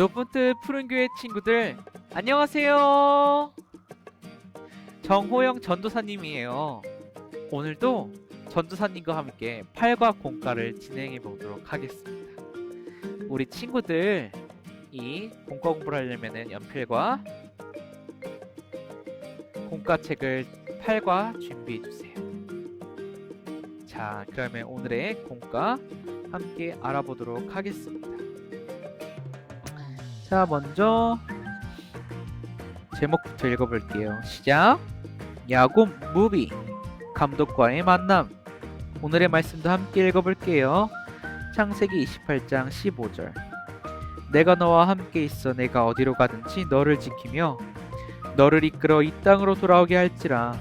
노폰트 푸른교회 친구들 안녕하세요. 정호영 전도사님이에요. 오늘도 전도사님과 함께 팔과 공과를 진행해 보도록 하겠습니다. 우리 친구들 이 공과 공부를 하려면은 연필과 공과책을 팔과 준비해 주세요. 자, 그러면 오늘의 공과 함께 알아보도록 하겠습니다. 자, 먼저 제목부터 읽어볼게요. 시작. 야곱 무비 감독과의 만남. 오늘의 말씀도 함께 읽어볼게요. 창세기 28장 15절. 내가 너와 함께 있어 내가 어디로 가든지 너를 지키며 너를 이끌어 이 땅으로 돌아오게 할지라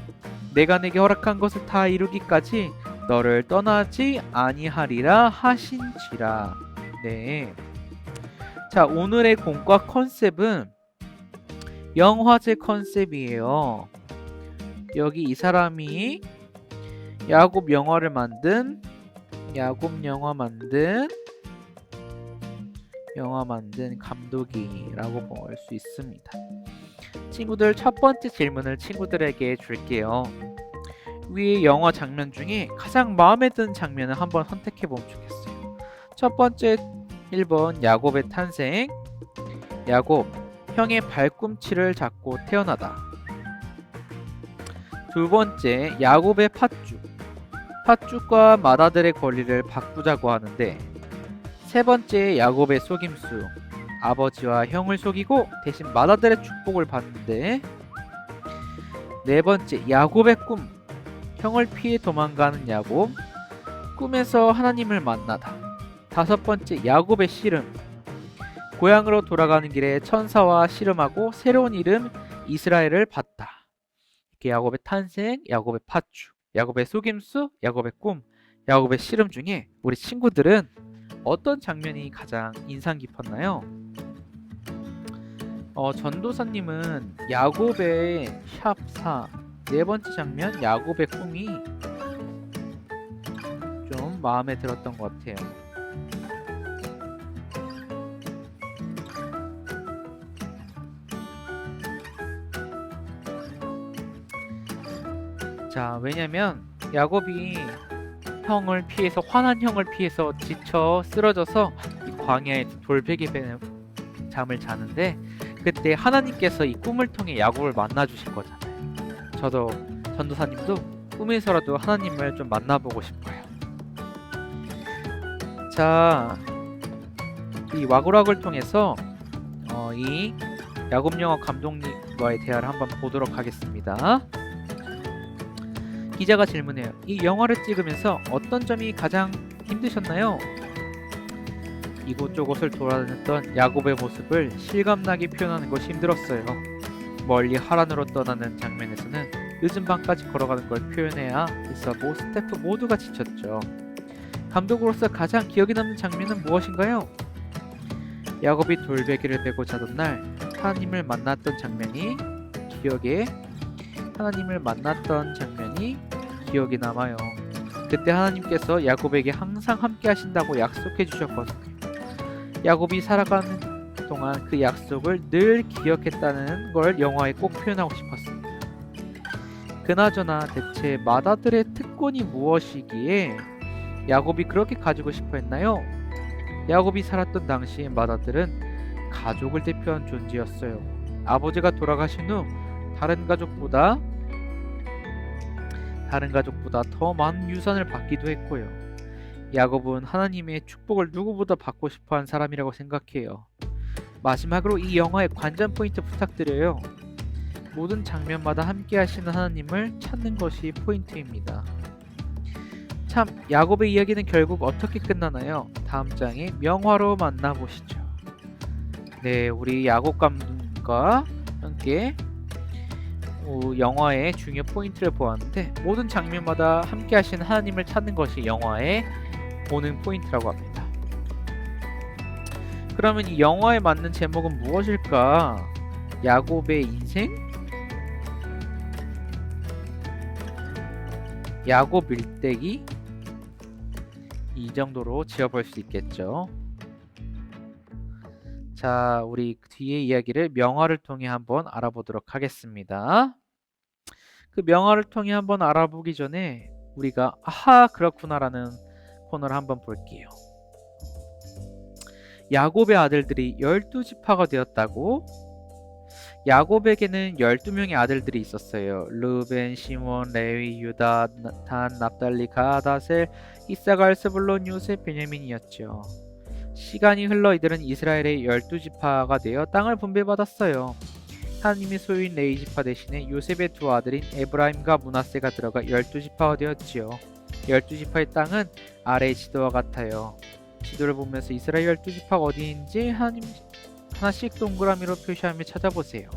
내가 내게 허락한 것을 다 이루기까지 너를 떠나지 아니하리라 하신지라. 네. 자, 오늘의 공과 컨셉은 영화제 컨셉이에요. 여기 이 사람이 야곱 영화를 만든 야곱 영화 만든 영화 만든 감독이라고 볼 수 있습니다. 친구들 첫 번째 질문을 친구들에게 줄게요. 위의 영화 장면 중에 가장 마음에 드는 장면을 한번 선택해 보면 좋겠어요. 첫 번째 1번 야곱의 탄생 야곱 형의 발꿈치를 잡고 태어나다. 두 번째 야곱의 팥죽. 팥죽과 마다들의 권리를 바꾸자고 하는데 세 번째 야곱의 속임수. 아버지와 형을 속이고 대신 마다들의 축복을 받는데 네 번째 야곱의 꿈. 형을 피해 도망가는 야곱. 꿈에서 하나님을 만나다 다섯 번째 야곱의 씨름 고향으로 돌아가는 길에 천사와 씨름하고 새로운 이름 이스라엘을 받다 이렇게 야곱의 탄생, 야곱의 팥죽, 야곱의 속임수, 야곱의 꿈, 야곱의 씨름 중에 우리 친구들은 어떤 장면이 가장 인상 깊었나요? 어, 전도사님은 야곱의 샵4 네 번째 장면 야곱의 꿈이 좀 마음에 들었던 것 같아요. 자, 왜냐면 야곱이 형을 피해서 화난 형을 피해서 지쳐 쓰러져서 이 광야에서 돌베개 베는 잠을 자는데 그때 하나님께서 이 꿈을 통해 야곱을 만나 주실 거잖아요. 저도 전도사님도 꿈에서라도 하나님을 좀 만나보고 싶어요. 자, 이 와구락을 통해서 어, 이 야곱 영화 감독님과의 대화를 한번 보도록 하겠습니다. 기자가 질문해요. 이 영화를 찍으면서 어떤 점이 가장 힘드셨나요? 이곳저곳을 돌아다녔던 야곱의 모습을 실감나게 표현하는 것이 힘들었어요. 멀리 하란으로 떠나는 장면에서는 늦은 밤까지 걸어가는 걸 표현해야 했었고 스태프 모두가 지쳤죠. 감독으로서 가장 기억에 남는 장면은 무엇인가요? 야곱이 돌베개를 베고 자던 날 하나님을 만났던 장면이 기억에 하나님을 만났던 장면이 기억에 남아요. 그때 하나님께서 야곱에게 항상 함께 하신다고 약속해 주셨거든요. 야곱이 살아가는 동안 그 약속을 늘 기억했다는 걸 영화에 꼭 표현하고 싶었습니다. 그나저나 대체 마다들의 특권이 무엇이기에 야곱이 그렇게 가지고 싶어 했나요? 야곱이 살았던 당시 마다들은 가족을 대표한 존재였어요. 아버지가 돌아가신 후 다른 가족보다 다른 가족보다 더 많은 유산을 받기도 했고요. 야곱은 하나님의 축복을 누구보다 받고 싶어 한 사람이라고 생각해요. 마지막으로 이 영화의 관전 포인트 부탁드려요. 모든 장면마다 함께 하시는 하나님을 찾는 것이 포인트입니다. 참, 야곱의 이야기는 결국 어떻게 끝나나요? 다음 장에 명화로 만나보시죠. 네, 우리 야곱 감독과 함께 어, 영화의 중요 포인트를 보았는데 모든 장면마다 함께 하시는 하나님을 찾는 것이 영화의 보는 포인트라고 합니다. 그러면 이 영화에 맞는 제목은 무엇일까? 야곱의 인생? 야곱 일대기? 이 정도로 지어볼 수 있겠죠. 자, 우리 뒤에 이야기를 명화를 통해 한번 알아보도록 하겠습니다. 그 명화를 통해 한번 알아보기 전에 우리가 아하 그렇구나라는 코너를 한번 볼게요. 야곱의 아들들이 열두 지파가 되었다고? 야곱에게는 12명의 아들들이 있었어요. 르벤, 시몬, 레위, 유다, 나- 단, 납달리, 가다셀, 이사갈, 스불론, 요셉, 베냐민이었죠. 시간이 흘러 이들은 이스라엘의 12지파가 되어 땅을 분배받았어요. 하나님의 소유인 레위 지파 대신에 요셉의 두 아들인 에브라임과 문하세가 들어가 12지파가 되었지요. 12지파의 땅은 아래의 지도와 같아요. 지도를 보면서 이스라엘 12지파가 어디인지 하나님 하나씩 동그라미로 표시하며 찾아보세요.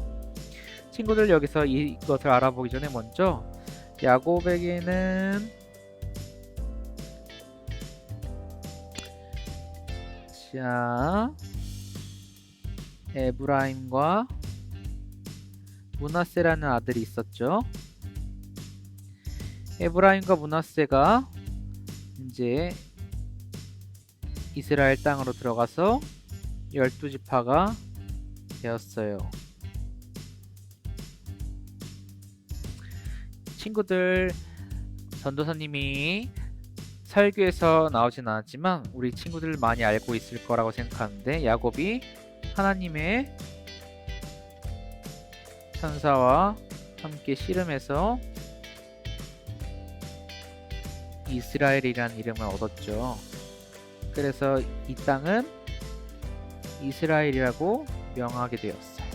친구들 여기서 이것을 알아보기 전에 먼저 야곱에게는 자 에브라임과 문하세라는 아들이 있었죠. 에브라임과 문하세가 이제 이스라엘 땅으로 들어가서 열두 지파가 되었어요. 친구들, 전도사님이 설교에서 나오진 않았지만 우리 친구들 많이 알고 있을 거라고 생각하는데 야곱이 하나님의 천사와 함께 씨름해서 이스라엘이란 이름을 얻었죠. 그래서 이 땅은 이스라엘이라고 명하게 되었어요.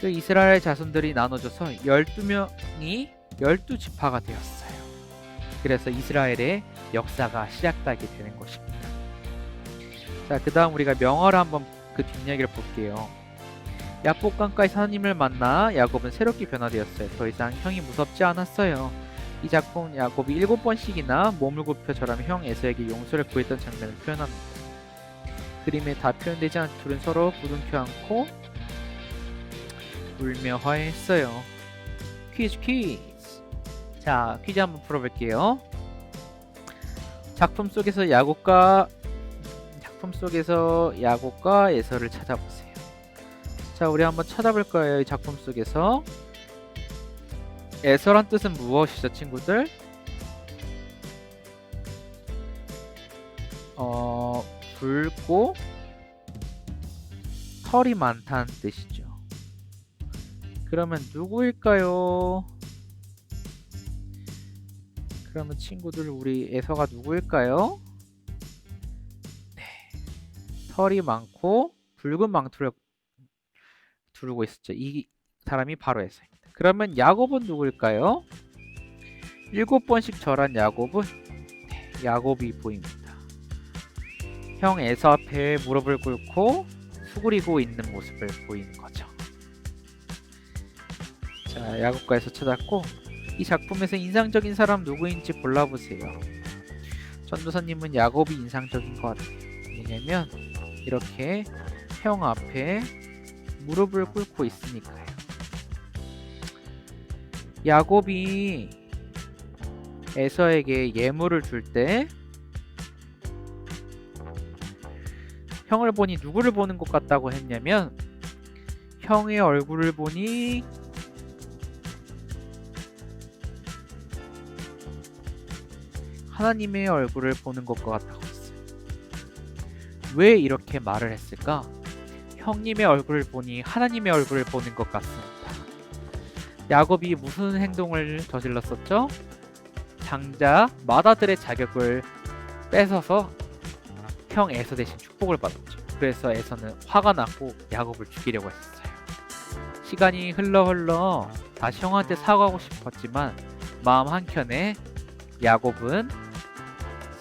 그 이스라엘 자손들이 나눠져서 12명이 12지파가 되었어요. 그래서 이스라엘의 역사가 시작되게 되는 것입니다. 자, 그 다음 우리가 명화를 한번 그 뒷이야기를 볼게요. 야복 강가에서 하나님을 만나 야곱은 새롭게 변화되었어요. 더 이상 형이 무섭지 않았어요. 이 작품 야곱이 일곱 번씩이나 몸을 굽혀 절하며 형 에서에게 용서를 구했던 장면을 표현합니다. 그림에 다 표현되지 않은 둘은 서로 부둥켜 안고 울며 화해했어요. 퀴즈 퀴즈. 자, 퀴즈 한번 풀어볼게요. 작품 속에서 야곱과 작품 속에서 야곱과 에서를 찾아보세요. 자, 우리 한번 찾아볼 거예요. 이 작품 속에서 에서란 뜻은 무엇이죠, 친구들? 어, 붉고 털이 많다는 뜻이죠. 그러면 누구일까요? 그러면 친구들 우리 에서가 누구일까요? 네. 털이 많고 붉은 망토를 두르고 있었죠. 이 사람이 바로 에서입니다. 그러면 야곱은 누구일까요? 일곱 번씩 절한 야곱은 네, 야곱이 보입니다. 형 에서 앞에 무릎을 꿇고 수그리고 있는 모습을 보이는 거죠. 자, 야곱과에서 찾았고 이 작품에서 인상적인 사람 누구인지 골라보세요. 전도사님은 야곱이 인상적인 것 같아요. 왜냐면 이렇게 형 앞에 무릎을 꿇고 있으니까요. 야곱이 에서에게 예물을 줄 때 형을 보니 누구를 보는 것 같다고 했냐면 형의 얼굴을 보니 하나님의 얼굴을 보는 것과 같다고 했어요. 왜 이렇게 말을 했을까? 형님의 얼굴을 보니 하나님의 얼굴을 보는 것 같습니다. 야곱이 무슨 행동을 저질렀었죠? 장자 마다들의 자격을 뺏어서 형 에서 대신 축복을 받았죠. 그래서 에서는 화가 났고 야곱을 죽이려고 했었어요. 시간이 흘러 흘러 다시 형한테 사과하고 싶었지만 마음 한켠에 야곱은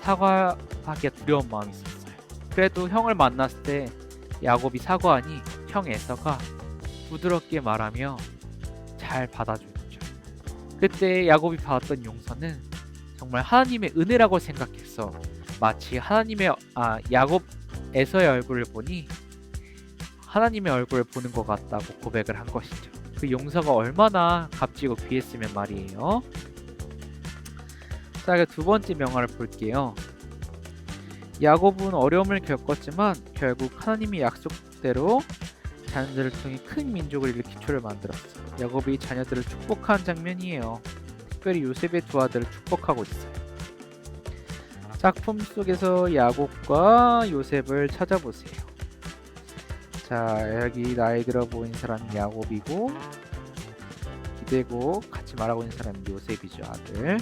사과하기가 두려운 마음이 있었어요. 그래도 형을 만났을 때 야곱이 사과하니 형 에서가 부드럽게 말하며 잘 받아주죠. 그때 야곱이 받았던 용서는 정말 하나님의 은혜라고 생각했어. 마치 하나님의 아 야곱 에서의 얼굴을 보니 하나님의 얼굴을 보는 것 같다고 고백을 한 것이죠. 그 용서가 얼마나 값지고 귀했으면 말이에요. 자, 그두 번째 명화를 볼게요. 야곱은 어려움을 겪었지만 결국 하나님의 약속대로 자녀들을 통해 큰 민족을 일으키초를 만들었어요. 야곱이 자녀들을 축복한 장면이에요. 특별히 요셉의 두 아들을 축복하고 있어요. 작품 속에서 야곱과 요셉을 찾아보세요. 자, 여기 나이 들어 보인 사람이 야곱이고 기대고 같이 말하고 있는 사람이 요셉이죠, 아들.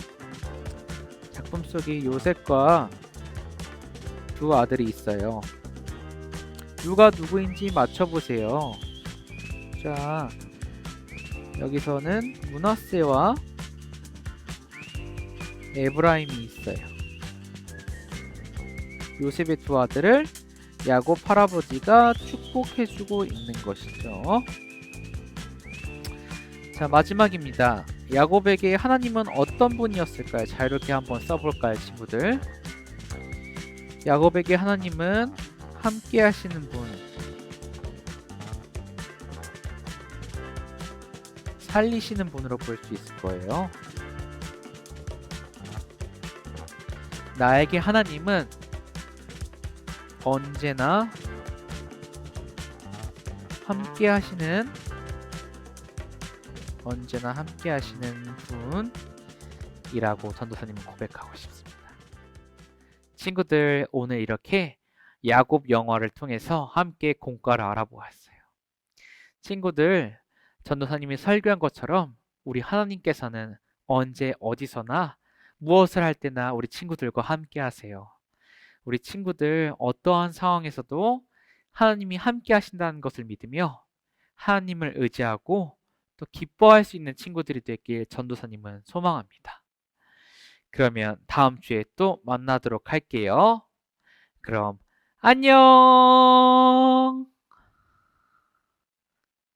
작품 속에 요셉과 두 아들이 있어요. 누가 누구인지 맞춰보세요. 자, 여기서는 문하세와 에브라임이 있어요. 요셉의 두 아들을 야곱 할아버지가 축복해주고 있는 것이죠. 자, 마지막입니다. 야곱에게 하나님은 어떤 분이었을까요? 자, 이렇게 한번 써볼까요, 친구들? 야곱에게 하나님은 함께 하시는 분, 살리시는 분으로 볼 수 있을 거예요. 나에게 하나님은 언제나 함께 하시는 언제나 함께 하시는 분이라고 전도사님은 고백하고 싶습니다. 친구들 오늘 이렇게 야곱 영화를 통해서 함께 공과를 알아보았어요. 친구들 전도사님이 설교한 것처럼 우리 하나님께서는 언제 어디서나 무엇을 할 때나 우리 친구들과 함께 하세요. 우리 친구들 어떠한 상황에서도 하나님이 함께 하신다는 것을 믿으며 하나님을 의지하고 또 기뻐할 수 있는 친구들이 되길 전도사님은 소망합니다. 그러면 다음 주에 또 만나도록 할게요. 그럼 안녕!